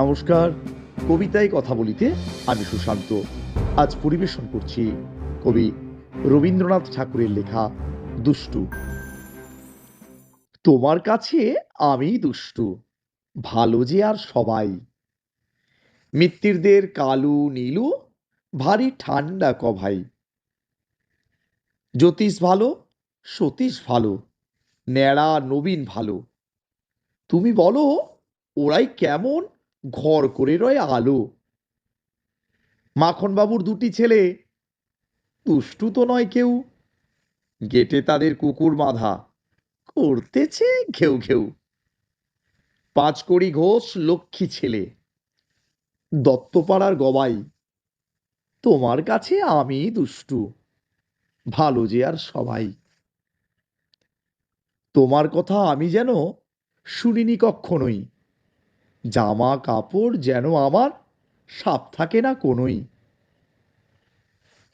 নমস্কার। কবিতায় কথা বলিতে আমি সুশান্ত। আজ পরিবেশন করছি কবি রবীন্দ্রনাথ ঠাকুরের লেখা দুষ্টু। তোমার কাছে আমি দুষ্টু, ভালো যে আর সবাই। মিত্তিরদের কালু নীলু, ভারী ঠান্ডা ক ভাই জ্যোতিষ ভালো, সতীশ ভালো, ন্যাড়া নবীন ভালো। তুমি বলো, ওরাই কেমন ঘর করে রয় আলো। মাখনবাবুর দুটি ছেলে, দুষ্টু তো নয় কেউ, গেটে তাদের কুকুর বাঁধা, করতেছে ঘেউ ঘেউ। পাঁচকড়ি ঘোষ লক্ষ্মী ছেলে, দত্তপাড়ার গবাই, তোমার কাছে আমি দুষ্টু, ভালো যে আর সবাই। তোমার কথা আমি যেন শুনিনি কক্ষণই। জামা কাপড় যেন আমার সাপ থাকে না কোনোই।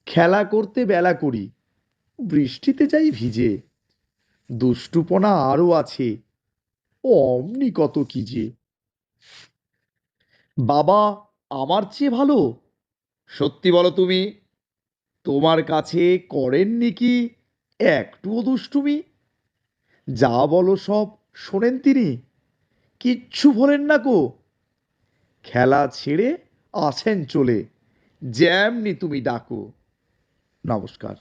খেলা করতে বেলা করি, বৃষ্টিতে যাই ভিজে। দুষ্টুপনা আরও আছে অমনি কত কি যে। বাবা, আমার চেয়ে ভালো? সত্যি বলো তুমি, তোমার কাছে করেননি কি একটুও দুষ্টুমি? যা বলো সব শোনেন তিনি। কিচ্ছু ভোলেন না কো। খেলা ছেড়ে আসেন চলে। যেমনি তুমি ডাকো। নমস্কার।